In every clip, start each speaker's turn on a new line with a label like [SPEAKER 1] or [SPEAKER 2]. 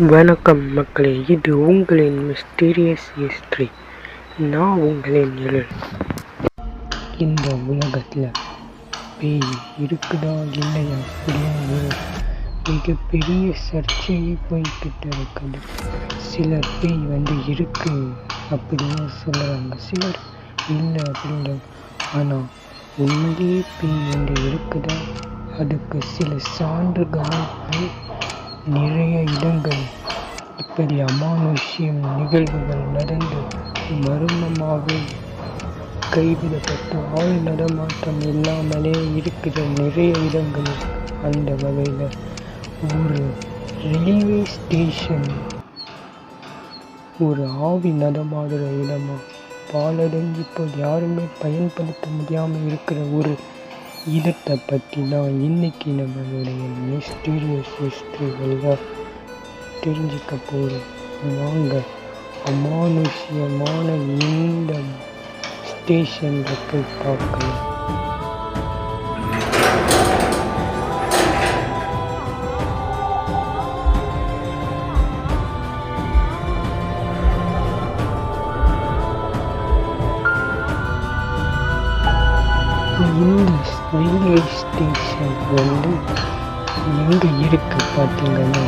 [SPEAKER 1] வணக்கம் மக்களே இது உங்களின் மிஸ்டீரியஸ் ஹிஸ்ட்ரி நான் உங்களின் நிழல். இந்த உலகத்தில் பேய் இருக்குதா இல்லையா அப்படின்னு மிகப்பெரிய சர்ச்சையை போய்கிட்டு இருக்குது. சிலர் பேய் வந்து இருக்கு அப்படின்னு சொல்கிறாங்க சிலர் இல்லை அப்படின்ற ஆனால் உண்மையிலேயே பேய் வந்து இருக்குதா? அதுக்கு சில சான்றுகளும் நிறைய இடங்கள். இப்படி அமானுஷ்யம் நிகழ்வுகள் நடந்து மர்மமாக கைவிடப்பட்டு ஆள் நடமாட்டம் இல்லாமலே இருக்கிற நிறைய இடங்கள் அந்த வகையில். ஒரு ரயில்வே ஸ்டேஷன் ஒரு ஆவி நடமாடுற இடமா. பாலடைஞ்சு இப்போ யாருமே பயன்படுத்த முடியாமல் இருக்கிற ஒரு இடத்தை பற்றி தான் இன்னைக்கு நம்மளுடைய மிஸ்டீரியஸ் ஹிஸ்ட்ரிகளில் தெரிஞ்சுக்க போகிறோம் வாங்க அமானுஷ்யமான இந்த ஸ்டேஷனில் போய் பார்க்கலாம். இந்த ரயில்வே ஸ்டேஷன் வந்து எங்கே இருக்குது பார்த்தீங்கன்னா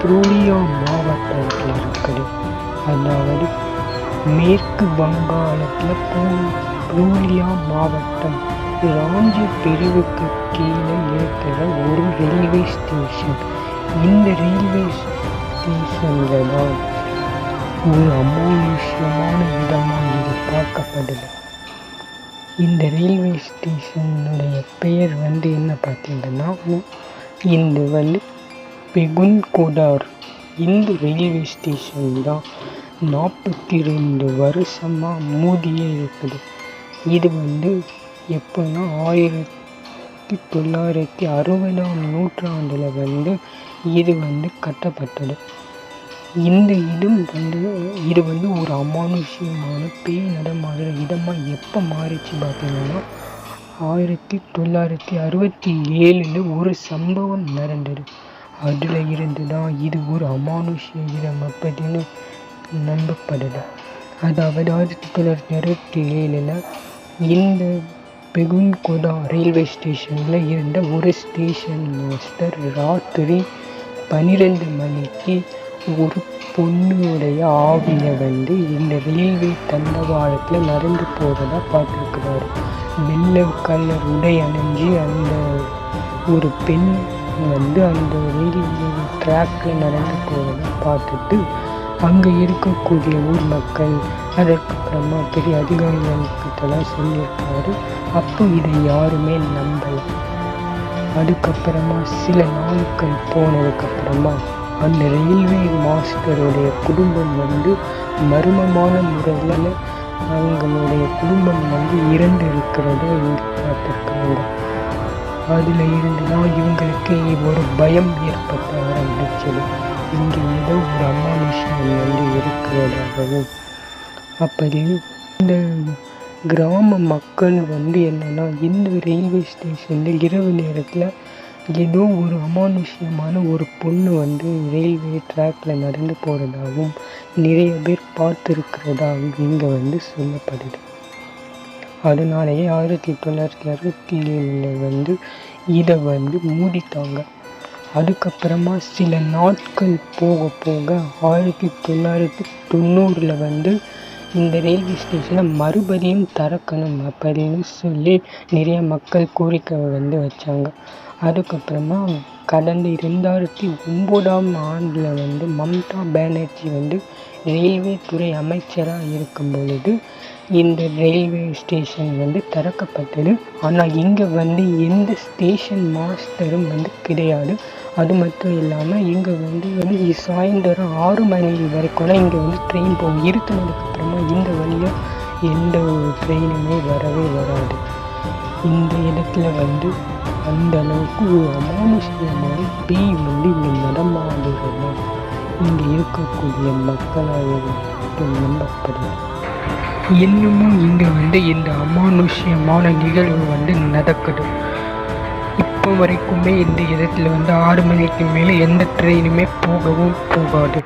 [SPEAKER 1] புரூலியா மாவட்டத்தில் இருக்குது. அதாவது மேற்கு வங்காளத்தில் புரூலியா மாவட்டம் ராஞ்சி பிரிவுக்கு கீழே இருக்கிற ஒரு ரயில்வே ஸ்டேஷன் இந்த ரயில்வே ஸ்டேஷனில் தான் ஒரு அமானுஷ்யமான இடமாக இது பார்க்கப்படுது இந்த ரயில்வே ஸ்டேஷனுடைய பெயர் வந்து என்ன பார்த்தீங்கன்னா இந்த வந்து பெகுன்கோடார் இந்த ரயில்வே ஸ்டேஷன் தான் நாற்பத்தி ரெண்டு வருஷமாக மூடியே இருக்குது. இது வந்து எப்போன்னா ஆயிரத்தி தொள்ளாயிரத்தி அறுபதாம் நூற்றாண்டில் வந்து இது வந்து கட்டப்பட்டது. இந்த இடம் வந்து இது வந்து ஒரு அமானுஷ்யமான பேய் நடமாடுற இடமாக எப்போ மாறிச்சு பார்த்தீங்கன்னா ஆயிரத்தி தொள்ளாயிரத்தி அறுபத்தி ஏழில் ஒரு சம்பவம் நடந்தது. அதில் இருந்து தான் இது ஒரு அமானுஷ்ய இடம் அப்படின்னு நம்பப்படுது. அதாவது ஆயிரத்தி தொள்ளாயிரத்தி அறுபத்தி ஏழில் இந்த பெகுன்கொடா ரயில்வே ஸ்டேஷனில் இருந்த ஒரு ஸ்டேஷன் மாஸ்டர் ராத்திரி பன்னிரெண்டு மணிக்கு ஒரு பொண்ணுடைய ஆவியை வந்து இந்த ரயில்வே தண்டவாளத்தில் நடந்து போகிறதா பார்த்துருக்குறாரு. வெள்ளை கலர் உடை அணிஞ்சு அந்த ஒரு பெண் வந்து அந்த ரயில்வே ட்ராக்கில் நடந்து போகிறத பார்த்துட்டு அங்கே இருக்கக்கூடிய ஊர் மக்கள் அதற்கப்புறமா பெரிய அதிகாரிகள்கிட்டலாம் சொல்லியிருக்காரு. அப்போ இதை யாருமே நம்பலை. அதுக்கப்புறமா சில நாட்கள் போனதுக்கப்புறமா அந்த ரயில்வே மாஸ்டருடைய குடும்பம் வந்து மர்மமான முறையில் அவங்களுடைய குடும்பம் வந்து இறந்து இருக்கிறத பார்த்துருக்காங்க அதில் இருந்து தான் இவங்களுக்கு ஒரு பயம் ஏற்பட்ட ஆரம்பிச்சது இங்கே ஏதோ ஒரு அமானுஷம் வந்து இருக்கிறதாகவும் அப்படி இந்த கிராம மக்கள் வந்து என்னென்னா இந்த ரயில்வே ஸ்டேஷனில் இரவு நேரத்தில் ஏதோ ஒரு அமானுஷ்யமான ஒரு பொண்ணு வந்து ரயில்வே ட்ராக்ல நடந்து போகிறதாகவும் நிறைய பேர் பார்த்துருக்கிறதாகவும் இங்கே வந்து சொல்லப்படுது. அதனாலேயே ஆயிரத்தி தொள்ளாயிரத்தி அறுபத்தி ஏழில் வந்து இதை வந்து மூடிட்டாங்க. அதுக்கப்புறமா சில நாட்கள் போக போக ஆயிரத்தி தொள்ளாயிரத்தி தொண்ணூறில் வந்து இந்த ரயில்வே ஸ்டேஷனை மறுபடியும் திறக்கணும் அப்படின்னு சொல்லி நிறைய மக்கள் கோரிக்கை வந்து வச்சாங்க. அதுக்கப்புறமா கடந்த இரண்டாயிரத்தி ஒம்போதாம் ஆண்டில் வந்து மம்தா பானர்ஜி வந்து ரயில்வே துறை அமைச்சராக இருக்கும் பொழுது இந்த ரயில்வே ஸ்டேஷன் வந்து திறக்கப்பட்டது. ஆனால் இங்கே வந்து எந்த ஸ்டேஷன் மாஸ்டரும் வந்து கிடையாது. அது மட்டும் இல்லாமல் இங்கே வந்து வந்து சாயந்தரம் ஆறு மணி வரைக்கும் இங்கே வந்து ட்ரெயின் போகும். இருட்டினதுக்கப்புறமா இந்த வழியாக எந்த ஒரு ட்ரெயினுமே வரவே வராது. இந்த இடத்துல வந்து அந்த அளவுக்கு ஒரு அமானுஷ்யமான பேய் வந்து இங்கே நடமாடுகிறதா இங்கே இருக்கக்கூடிய மக்களால் நம்பப்படுது. இன்னமும் இங்கே வந்து இந்த அமானுஷ்யமான நிகழ்வு வந்து நடக்குது. வரைக்குமே இந்த இடத்துல வந்து ஆறு மணிக்கு மேலே எந்த ட்ரெயினுமே போகவும் போகாது.